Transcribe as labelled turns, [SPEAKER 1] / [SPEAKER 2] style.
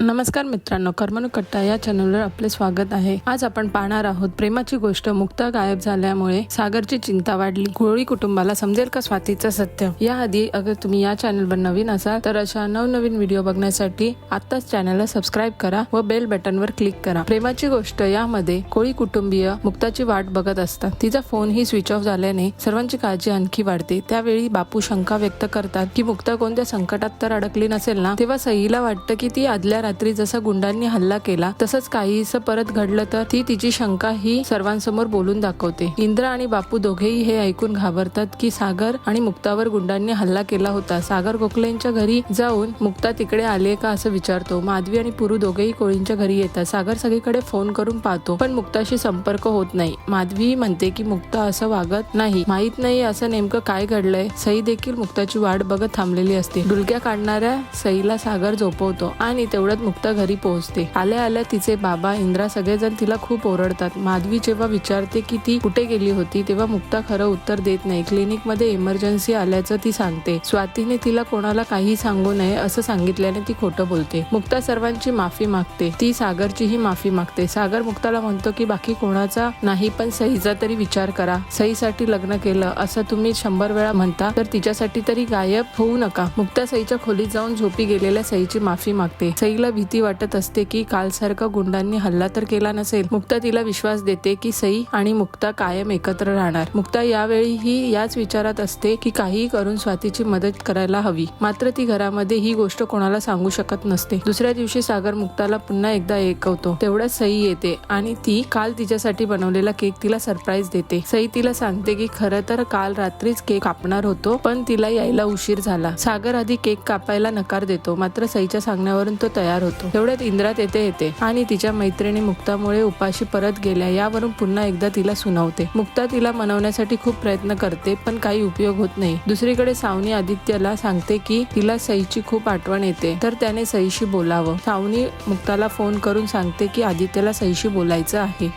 [SPEAKER 1] नमस्कार मित्रांनो कर्मनुकट्टा कट्टा या चॅनलवर आपले स्वागत आहे. आज आपण पाहणार आहोत प्रेमाची गोष्ट मुक्ता गायब झाल्यामुळे सागरची चिंता वाढली. कोळी कुटुंबाला समजेल का स्वातीचं सत्य? याआधी अगर तुम्ही या चॅनलवर नवीन असाल तर अशा नवनवीन व्हिडिओ बघण्यासाठी आत्ताच चॅनलला सबस्क्राईब करा व बेल बटनवर क्लिक करा. प्रेमाची गोष्ट यामध्ये कोळी कुटुंबीय मुक्ताची वाट बघत असतात. तिचा फोन ही स्विच ऑफ झाल्याने सर्वांची काळजी आणखी वाढते. त्यावेळी बापू शंका व्यक्त करतात की मुक्ता कोणत्या संकटात तर अडकली नसेल ना? तेव्हा सईला वाटतं की ती आदल्या रात्री जसा गुंडांनी हल्ला केला तसंच काहीस परत घडलं तर ती तिची शंका ही सर्वांसमोर बोलून दाखवते. इंद्रा आणि बापू दोघेही हे ऐकून घाबरतात की सागर आणि मुक्तावर गुंडांनी हल्ला केला होता. सागर गोखलेंच्या घरी जाऊन मुक्ता तिकडे आले का? असं विचारतो. माधवी आणि पुरू दोघेही कोळींच्या घरी येतात. सागर सगळीकडे फोन करून पाहतो पण मुक्ताशी संपर्क होत नाही. माधवी म्हणते की मुक्ता असं वागत नाही. माहीत नाही असं नेमकं काय घडलंय. सई देखील मुक्ताची वाट बघत थांबलेली असते. डुलक्या काढणाऱ्या सईला सागर झोपवतो आणि तेवढ्यात मुक्ता घरी पोहोचते. आल्या आल्या तिचे बाबा इंद्रा सगळेजण तिला खूप ओरडतात. माधवी जेव्हा विचारते की ती कुठे गेली होती तेव्हा मुक्ता खरं उत्तर देत नाही. क्लिनिकमध्ये इमर्जन्सी आल्याचं ती सांगते. स्वातीने तिला कोणाला काही सांगू नये असं सांगितल्याने ती खोटं बोलते. मुक्ता सर्वांची माफी मागते. ती सागरचीही माफी मागते. सागर मुक्ताला म्हणतो की बाकी कोणाचा नाही पण सईचा तरी विचार करा. सईसाठी लग्न केलं असं तुम्ही शंभर वेळा म्हणता तर तिच्यासाठी तरी गायब होऊ नका. मुक्ता सईच्या खोलीत जाऊन झोपी गेलेल्या सईची माफी मागते. सईला भीती वाटत असते की कालसारखा गुंडांनी हल्ला तर केला नसेल मुक्ता तिला विश्वास देते की सई आणि मुक्ता कायम एकत्र राहणार. मुक्ता यावेळी ही याच विचारात असते की काहीही करून स्वातीची मदत करायला हवी. मात्र ती घरामध्ये ही गोष्ट कोणाला सांगू शकत नसते. दुसऱ्या दिवशी सागर मुक्ताला पुन्हा एकदा ऐकवतो. तेवढ्यात सई येते आणि ती काल तिच्यासाठी बनवलेला केक तिला सरप्राईज देते. सई तिला सांगते की खरं तर काल रात्रीच केक कापणार होतो पण तिला यायला उशीर झाला. सागर आधी केक कापायला नकार देतो मात्र सईच्या सांगण्यावरून तो तयार तयार होतो. तेवढ्यात इंद्रा तेथे येते आणि तिच्या मैत्रिणी मुक्तामुळे उपाशी परत गेल्या. यावरून पुन्हा एकदा तिला सुनावते. मुक्ता तिला मनवण्यासाठी खूप प्रयत्न करते पण काही उपयोग होत नाही. दुसरीकडे सावनी आदित्यला सांगते की तिला सईची खूप आठवण येते. तर त्याने सईशी बोलावं. सावनी मुक्ताला फोन करून सांगते की आदित्यला सईशी बोलायचं आहे.